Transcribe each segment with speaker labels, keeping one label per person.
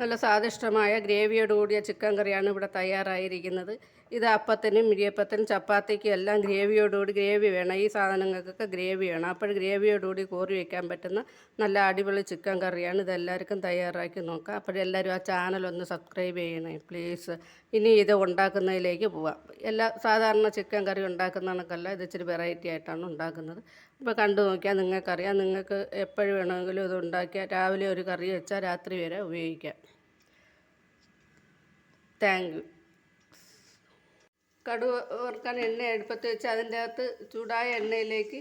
Speaker 1: നല്ല സ്വാദിഷ്ടമായ ഗ്രേവിയോട് കൂടിയ ചിക്കൻ കറിയാണ് ഇവിടെ തയ്യാറായിരിക്കുന്നത്. ഇത് അപ്പത്തിനും ഇടിയപ്പത്തിനും ചപ്പാത്തിക്കും എല്ലാം ഗ്രേവിയോടുകൂടി ഗ്രേവി വേണം. ഈ സാധനങ്ങൾക്കൊക്കെ ഗ്രേവി വേണം. അപ്പോൾ ഗ്രേവിയോടുകൂടി കോറി വയ്ക്കാൻ പറ്റുന്ന നല്ല അടിപൊളി ചിക്കൻ കറിയാണ്. ഇതെല്ലാവർക്കും തയ്യാറാക്കി നോക്കാം. അപ്പോഴെല്ലാവരും ആ ചാനൽ ഒന്ന് സബ്സ്ക്രൈബ് ചെയ്യണേ പ്ലീസ് ഇനി ഇത് ഉണ്ടാക്കുന്നതിലേക്ക് പോവാം. എല്ലാ സാധാരണ ചിക്കൻ കറി ഉണ്ടാക്കുന്ന കണക്കല്ല ഇത് ഇച്ചിരി വെറൈറ്റി ആയിട്ടാണ് ഉണ്ടാക്കുന്നത്. ഇപ്പോൾ കണ്ടു നോക്കിയാൽ നിങ്ങൾക്കറിയാം. നിങ്ങൾക്ക് എപ്പോഴും വേണമെങ്കിലും ഇത് ഉണ്ടാക്കിയാൽ രാവിലെ ഒരു കറി വെച്ചാൽ രാത്രി വരെ ഉപയോഗിക്കാം. താങ്ക് യു കടുവ വറുക്കാൻ എണ്ണ അടുപ്പത്ത് വെച്ച് അതിന്റെ അകത്ത് ചൂടായ എണ്ണയിലേക്ക്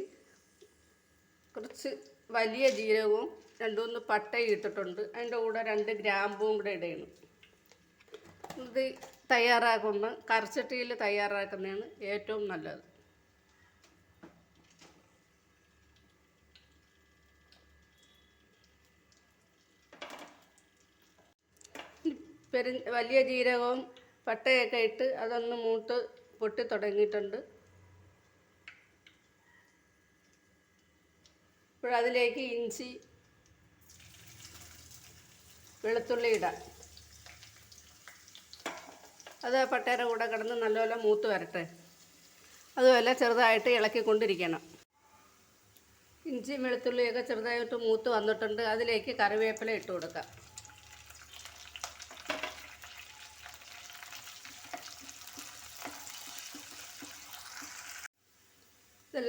Speaker 1: കുറച്ച് വലിയ ജീരകവും രണ്ടുമൂന്ന് പട്ടയും ഇട്ടിട്ടുണ്ട്. അതിന്റെ കൂടെ രണ്ട് ഗ്രാമ്പും കൂടെ ഇടയാണ് ഇത് തയ്യാറാക്കുന്ന കറിച്ചട്ടിയിൽ തയ്യാറാക്കുന്നതാണ് ഏറ്റവും നല്ലത്. പെരു വലിയ ജീരകവും പട്ടയൊക്കെ ഇട്ട് അതൊന്ന് മൂത്ത് പൊട്ടി തുടങ്ങിയിട്ടുണ്ട്. ഇപ്പോഴതിലേക്ക് ഇഞ്ചി വെളുത്തുള്ളി ഇടാം. അത് പട്ടയുടെ കൂടെ കിടന്ന് നല്ലപോലെ മൂത്ത് വരട്ടെ. അതുപോലെ ചെറുതായിട്ട് ഇളക്കിക്കൊണ്ടിരിക്കണം. ഇഞ്ചിയും വെളുത്തുള്ളിയൊക്കെ ചെറുതായിട്ട് മൂത്ത് വന്നിട്ടുണ്ട്. അതിലേക്ക് കറിവേപ്പില ഇട്ട് കൊടുക്കാം.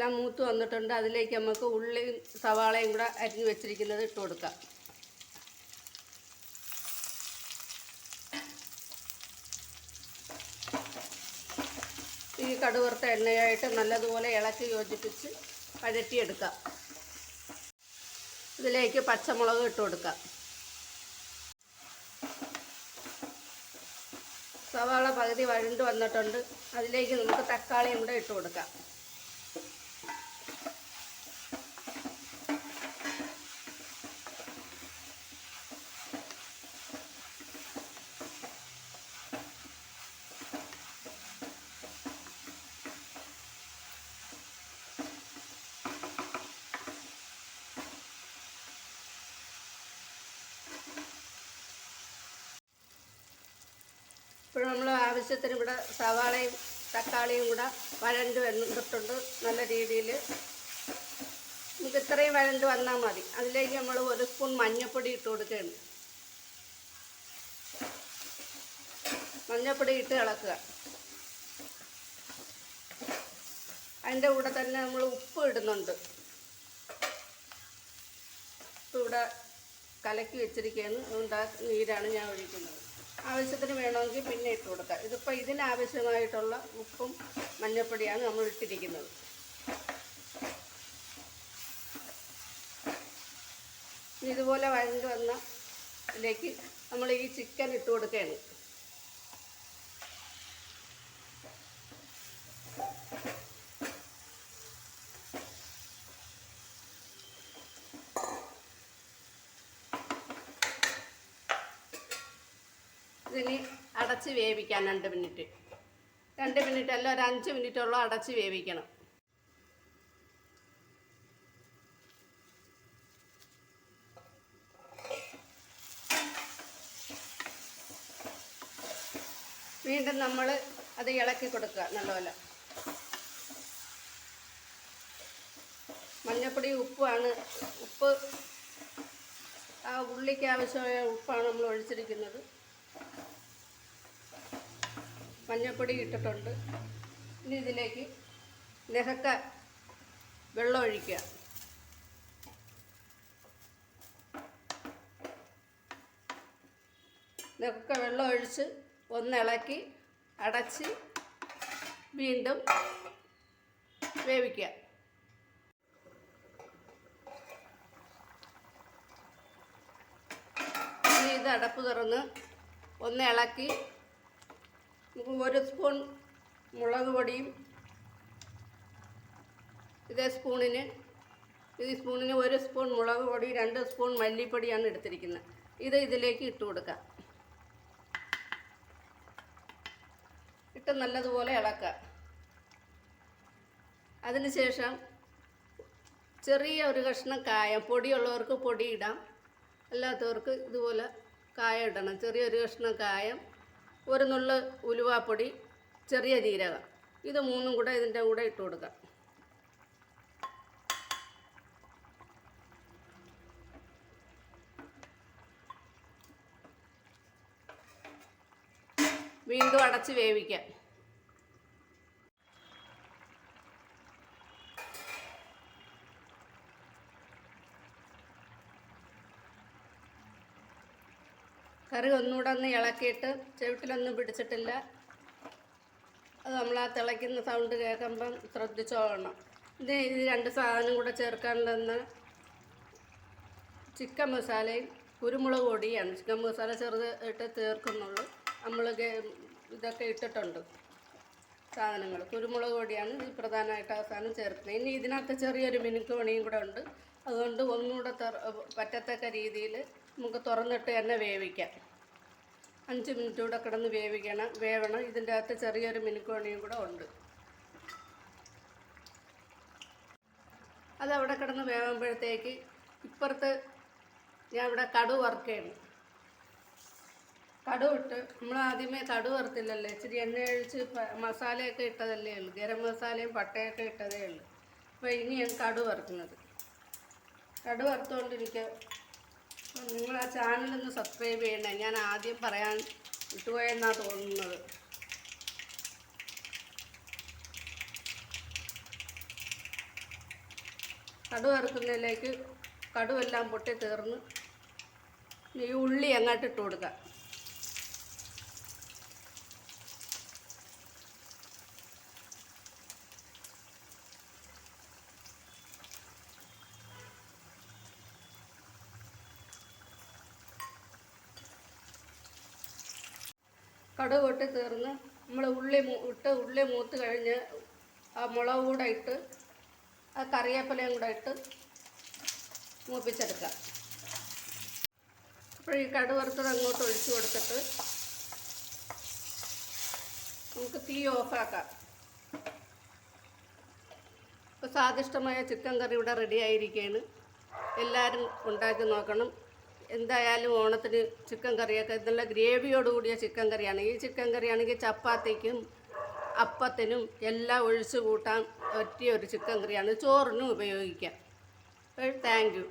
Speaker 1: ഇതെല്ലാം മൂത്ത് വന്നിട്ടുണ്ട്. അതിലേക്ക് നമുക്ക് ഉള്ളിയും സവാളയും കൂടെ അരിഞ്ഞു വെച്ചിരിക്കുന്നത് ഇട്ട് കൊടുക്കാം. ഈ കടുവറുത്ത എണ്ണയായിട്ട് നല്ലതുപോലെ ഇളക്കി യോജിപ്പിച്ച് വഴറ്റിയെടുക്കാം ഇതിലേക്ക് പച്ചമുളക് ഇട്ട് കൊടുക്കാം. സവാള പകുതി വഴണ്ട് വന്നിട്ടുണ്ട്. അതിലേക്ക് നമുക്ക് തക്കാളിയും കൂടെ ഇട്ട് കൊടുക്കാം. നമ്മൾ ആവശ്യത്തിന് ഇവിടെ സവാളയും തക്കാളിയും കൂടെ വഴണ്ട് വന്നിട്ടുണ്ട് നല്ല രീതിയിൽ നമുക്ക് ഇത്രയും വഴണ്ട് വന്നാൽ മതി. അതിലേക്ക് നമ്മൾ ഒരു സ്പൂൺ മഞ്ഞൾപ്പൊടി ഇട്ട് കൊടുക്കുകയാണ്. മഞ്ഞൾപ്പൊടി ഇട്ട് ഇളക്കുക. അതിന്റെ കൂടെ തന്നെ നമ്മൾ ഉപ്പ് ഇടുന്നുണ്ട്. ഉപ്പ് ഇവിടെ കലക്കി വെച്ചിരിക്കുകയാണ്. അതുകൊണ്ട് ആ നീരാണ് ഞാൻ ഒഴിക്കുന്നത്. ആവശ്യത്തിന് വേണമെങ്കിൽ പിന്നെ ഇട്ട് കൊടുക്കാം. ഇതിപ്പോൾ ഇതിനാവശ്യമായിട്ടുള്ള ഉപ്പും മഞ്ഞൾപ്പൊടിയാണ് നമ്മൾ ഇട്ടിരിക്കുന്നത്. ഇതുപോലെ വഴണ്ട് വന്ന ഇതിലേക്ക് നമ്മൾ ഈ ചിക്കൻ ഇട്ട് കൊടുക്കുകയാണ്. അടച്ച് വേവിക്കാൻ രണ്ട് മിനിറ്റ്. രണ്ട് മിനിറ്റ് അല്ല ഒരു അഞ്ച് മിനിറ്റോളം അടച്ച് വേവിക്കണം. വീണ്ടും നമ്മൾ അത് ഇളക്കി കൊടുക്കുക നല്ലപോലെ. മഞ്ഞപ്പൊടി ഉപ്പാണ്. ഉപ്പ് ആ ഉള്ളിക്ക് ആവശ്യമായ ഉപ്പാണ് നമ്മൾ ഒഴിച്ചിരിക്കുന്നത്. മഞ്ഞൾപ്പൊടി ഇട്ടിട്ടുണ്ട്. ഇനി ഇതിലേക്ക് നെഹക്ക വെള്ളം ഒഴിക്കുക. നെഹക്ക വെള്ളം ഒഴിച്ച് ഒന്നിളക്കി അടച്ച് വീണ്ടും വേവിക്കുക. ഇനി ഇത് അടപ്പ് തുറന്ന് ഒന്ന് ഇളക്കി ഒരു സ്പൂൺ മുളക് പൊടിയും ഇതേ സ്പൂണിന് ഈ സ്പൂണിന് ഒരു സ്പൂൺ മുളക് പൊടി രണ്ട് സ്പൂൺ മല്ലിപ്പൊടിയാണ് എടുത്തിരിക്കുന്നത്. ഇത് ഇതിലേക്ക് ഇട്ട് കൊടുക്കാം. ഇട്ട് നല്ലതുപോലെ ഇളക്കുക. അതിനുശേഷം ചെറിയ ഒരു കഷ്ണം കായം പൊടിയുള്ളവർക്ക് പൊടി ഇടാം. അല്ലാത്തവർക്ക് ഇതുപോലെ കായം ഇടണം. ചെറിയൊരു കഷ്ണം കായം ഒരു നുള്ള് ഉലുവാപ്പൊടി ചെറിയ ജീരകം. ഇത് മൂന്നും കൂടെ ഇതിന്റെ കൂടെ ഇട്ട് കൊടുക്കുക വീണ്ടും അടച്ച് വേവിക്കാം. കറി ഒന്നുകൂടെ ഒന്ന് ഇളക്കിയിട്ട് ചെവിട്ടിലൊന്നും പിടിച്ചിട്ടില്ല. അത് നമ്മൾ ആ തിളയ്ക്കുന്ന സൗണ്ട് കേൾക്കുമ്പം ശ്രദ്ധിച്ചോളണം ഇത് ഇത് രണ്ട് സാധനം കൂടെ ചേർക്കാണ്ടെന്ന് ചിക്കൻ മസാലയും കുരുമുളക് പൊടിയാണ്. ചിക്കൻ മസാല ചെറുത് ഇട്ട് ചേർക്കുന്നുള്ളൂ. നമ്മൾ ഇതൊക്കെ ഇട്ടിട്ടുണ്ട് സാധനങ്ങൾ. കുരുമുളക് പൊടിയാണ് ഈ പ്രധാനമായിട്ട് അവസാനം ചേർക്കുന്നത്. ഇനി ഇതിനകത്ത് ചെറിയൊരു മിനുക്ക് പണിയും കൂടെ ഉണ്ട്. അതുകൊണ്ട് ഒന്നുകൂടെ പറ്റത്തക്ക രീതിയിൽ നമുക്ക് തുറന്നിട്ട് തന്നെ വേവിക്കാം. അഞ്ച് മിനിറ്റ് കൂടെ കിടന്ന് വേവിക്കണം. വേവണം. ഇതിന്റെ അകത്ത് ചെറിയൊരു മിനുക്കോണിയും കൂടെ ഉണ്ട്. അതവിടെ കിടന്ന് വേവുമ്പോഴത്തേക്ക് ഇപ്പുറത്ത് ഞാൻ ഇവിടെ കടു വറുക്കുകയാണ്. കടു ഇട്ട് നമ്മൾ ആദ്യമേ കടു വറുത്തില്ലല്ലോ? ഇച്ചിരി എണ്ണ ഒഴിച്ച് മസാലയൊക്കെ ഇട്ടതല്ലേ ഉള്ളൂ. ഗരം മസാലയും പട്ടയൊക്കെ ഇട്ടതേ ഉള്ളൂ. അപ്പോൾ ഇനിയാണ് കടു വറുക്കുന്നത്. കടു വറുത്തുകൊണ്ടിരിക്കുക നിങ്ങൾ ആ ചാനലൊന്ന് സബ്സ്ക്രൈബ് ചെയ്യണേ. ഞാൻ ആദ്യം പറയാൻ വിട്ടുപോയെന്നാണ് തോന്നുന്നത്. കടു വറുക്കുന്നതിലേക്ക് കടുവെല്ലാം പൊട്ടി തീർന്ന് ഈ ഉള്ളി അങ്ങോട്ട് ഇട്ട് കൊടുക്കാം. കടുക് പൊട്ടി ചേർന്ന് നമ്മൾ ഉള്ളി ഇട്ട് ഉള്ളി മൂത്ത് കഴിഞ്ഞ് ആ മുളക് കൂടെ ഇട്ട് ആ കറിവേപ്പിലയും കൂടെ ഇട്ട് മൂപ്പിച്ചെടുക്കാം. അപ്പോൾ ഈ കടുക് വറുത്തത് അങ്ങോട്ട് ഒഴിച്ചു കൊടുത്തിട്ട് നമുക്ക് തീ ഓഫാക്കാം. ഇപ്പോൾ സ്വാദിഷ്ടമായ ചിക്കൻ കറി ഇവിടെ റെഡി ആയിരിക്കുകയാണ് എല്ലാവരും ഉണ്ടാക്കി നോക്കണം. എന്തായാലും ഓണത്തിന് ചിക്കൻ കറിയൊക്കെ നല്ല ഗ്രേവിയോട് കൂടിയ ചിക്കൻ കറിയാണ്. ഈ ചിക്കൻ കറിയാണെങ്കിൽ ചപ്പാത്തിക്കും അപ്പത്തിനും എല്ലാം ഒഴിച്ചു കൂട്ടാൻ പറ്റിയ ഒരു ചിക്കൻ കറിയാണ്. ചോറിനും ഉപയോഗിക്കാം. Thank you.